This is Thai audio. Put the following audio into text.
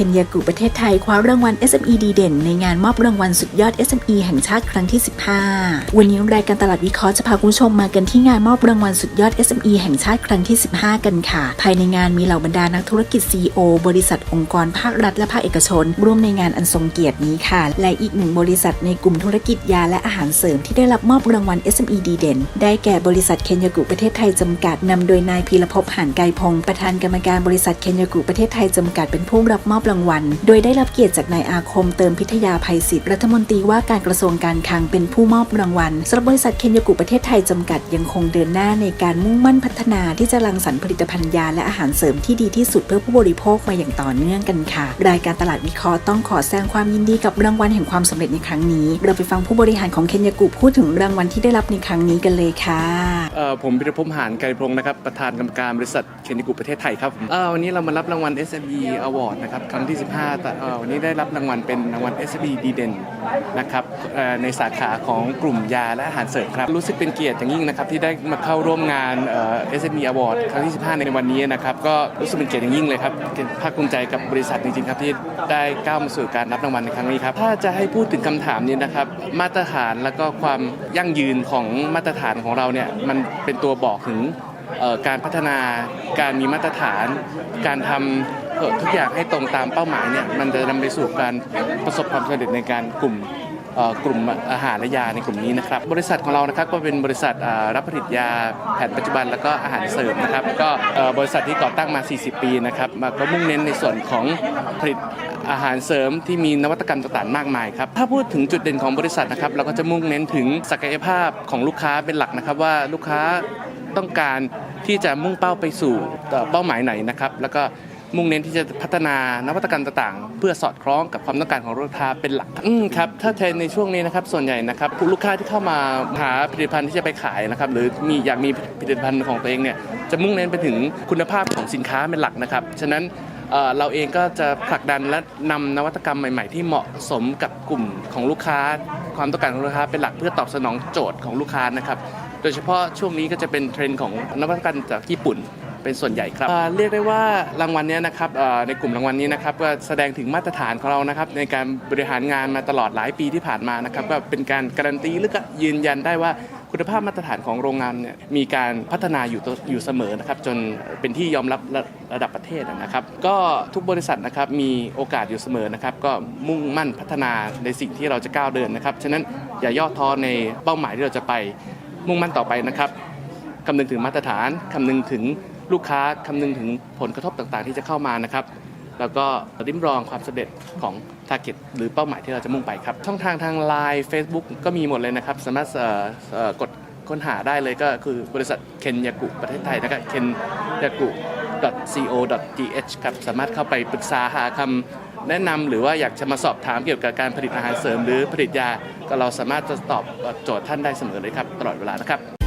คนยากุประเทศไทยคว้ารางวัล SME ดีเด่น ในงานมอบรางวัลสุดยอด SME แห่งชาติครั้งที่ 15 วันนี้รายการตลาดวิเคราะห์จะพาคุณผู้ชมมากันที่งานมอบรางวัลสุดยอด SME แห่งชาติครั้งที่ 15 กันค่ะ ภายในงานมีเหล่าบรรดานักธุรกิจ CEO บริษัทองค์กรภาครัฐและภาคเอกชน ร่วมในงานอันทรงเกียรตินี้ค่ะ และอีกหนึ่งบริษัทในกลุ่มธุรกิจยาและอาหารเสริมที่ได้รับมอบรางวัล SME ดีเด่น ได้แก่บริษัทเคนยากุประเทศไทยจำกัดนำโดยนายพีรภพหานไกรพงศ์ประธานกรรมการบริษัทเคนยากุประเทศไทยจำกัดเป็นผู้รับมอบรางวัล โดยได้รับเกียรติจากนายอาคมเติมพิทยาภัยศิษย์รัฐมนตรีว่าการกระทรวงการคลังเป็นผู้มอบรางวัลสำหรับบริษัทเคนยากุประเทศไทยจำกัดยังคงเดินหน้าในการมุ่งมั่นพัฒนาที่จะรังสรรค์ผลิตภัณฑ์ยาและอาหารเสริมที่ดีที่สุดเพื่อผู้บริโภคมาอย่างต่อเนื่องกันค่ะ รายการตลาดวิเคราะห์ต้องขอแสดงความยินดีกับรางวัลแห่งความสำเร็จในครั้งนี้ เราไปฟังผู้บริหารของเคนยากุพูดถึงรางวัลที่ได้รับในครั้งนี้กันเลยค่ะเอ่อผมพิรพงษ์หานไกรพงศ์นะครับประธานกรรมการบริษัทเคนิกุประเทศไทยครับผมเอ่อวันนี้เรามารับรางวัล SME Award นะครับครั้งที่ 15แต่วันนี้ได้รับรางวัลเป็นรางวัล SME ดีเด่นนะครับในสาขาของกลุ่มยาและอาหารเสริมครับ รู้สึกเป็นเกียรติอย่างยิ่งนะครับที่ได้มาเข้าร่วมงานเอ่อ SME Award ครั้งที่ 15 ในวันนี้นะครับก็รู้สึกเป็นเกียรติอย่างยิ่งเลยครับภาคภูมิใจกับบริษัทจริงๆครับที่ได้ก้าวมาสู่การรับรางวัลในครั้งนี้ครับถ้าจะให้พูดถึงคำถามนี้นะครับมาตรฐานแล้วก็ความยั่งยืนของมาตรฐานของเราเนี่ยมันเป็นตัวบอกถึง การพัฒนาการมีมาตรฐาน การทำทุกอย่างให้ตรงตามเป้าหมายเนี่ยมันจะนำไปสู่การประสบความสำเร็จในการกลุ่มกลุ่มอาหารและยาในกลุ่มนี้นะครับบริษัทของเรานะครับก็เป็นบริษัทรับผลิตยาแผนปัจจุบันแล้วก็อาหารเสริมนะครับก็บริษัทที่ก่อตั้งมา 40 ปีนะครับมาก็มุ่งเน้นในส่วนของผลิตอาหารเสริมที่มีนวัตกรรมต่างๆมากมายครับถ้าพูดถึงจุดเด่นของบริษัทนะครับเราก็จะมุ่งเน้นถึงศักยภาพของลูกค้าเป็นหลักนะครับว่าลูกค้า ต้องการที่จะมุ่งเป้าไปสู่เป้าหมายไหนนะครับแล้วก็มุ่งเน้นที่จะพัฒนานวัตกรรมต่างๆ เพื่อสอดคล้องกับความต้องการของลูกค้าเป็นหลักครับถ้าในในช่วงนี้นะครับส่วนใหญ่นะครับลูกค้าที่เข้ามาหาผลิตภัณฑ์ที่จะไปขายนะครับหรือมีอยากมีผลิตภัณฑ์ของตัวเองเนี่ยจะมุ่งเน้นไปถึงคุณภาพของสินค้าเป็นหลักนะครับฉะนั้นเอ่อเราเองก็จะผลักดันและนำนวัตกรรมใหม่ ๆ ที่เหมาะสมกับกลุ่มของลูกค้า ความต้องการของลูกค้าเป็นหลักเพื่อตอบสนองโจทย์ของลูกค้านะครับ โดยเฉพาะช่วงนี้ก็จะเป็นเทรนด์ของนวัตกรรมจากญี่ปุ่นเป็นส่วนใหญ่ครับเรียกได้ว่ารางวัลนี้นะครับในกลุ่มรางวัลนี้นะครับก็แสดงถึงมาตรฐานของเรานะครับในการบริหารงานมาตลอดหลายปีที่ผ่านมานะครับก็เป็นการการันตีหรือก็ยืนยันได้ว่าคุณภาพมาตรฐานของโรงงานเนี่ยมีการพัฒนาอยู่ตัวอยู่เสมอนะครับจนเป็นที่ยอมรับระระดับประเทศนะครับ ก็ทุกบริษัทนะครับมีโอกาสอยู่เสมอนะครับ ก็มุ่งมั่นพัฒนาในสิ่งที่เราจะก้าวเดินนะครับฉะนั้นอย่าย่อท้อในเป้าหมายที่เราจะไป มุ่งมั่นต่อไปนะครับคำนึงถึงมาตรฐานคำนึงถึงลูกค้าคำนึงถึงผลกระทบต่างๆ ที่จะเข้ามานะครับ แล้วก็ริมรองความสำเร็จของ t a r g e t หรือเป้าหมายที่เราจะมุ่งไปครับ ช่องทางทาง Line Facebook ก็มีหมดเลยนะครับ สามารถเอ่อเอ่อกดค้นหาได้เลยก็คือบริษัทเคนยากุประเทศไทยนะครับเคนยากุ co.th ครับ สามารถเข้าไปปรึกษาหาคำ แนะนำหรือว่าอยากจะมาสอบถามเกี่ยวกับการผลิตอาหารเสริม หรือผลิตยาก็เราสามารถจะตอบโจทย์ท่านได้เสมอเลยครับตลอดเวลานะครับ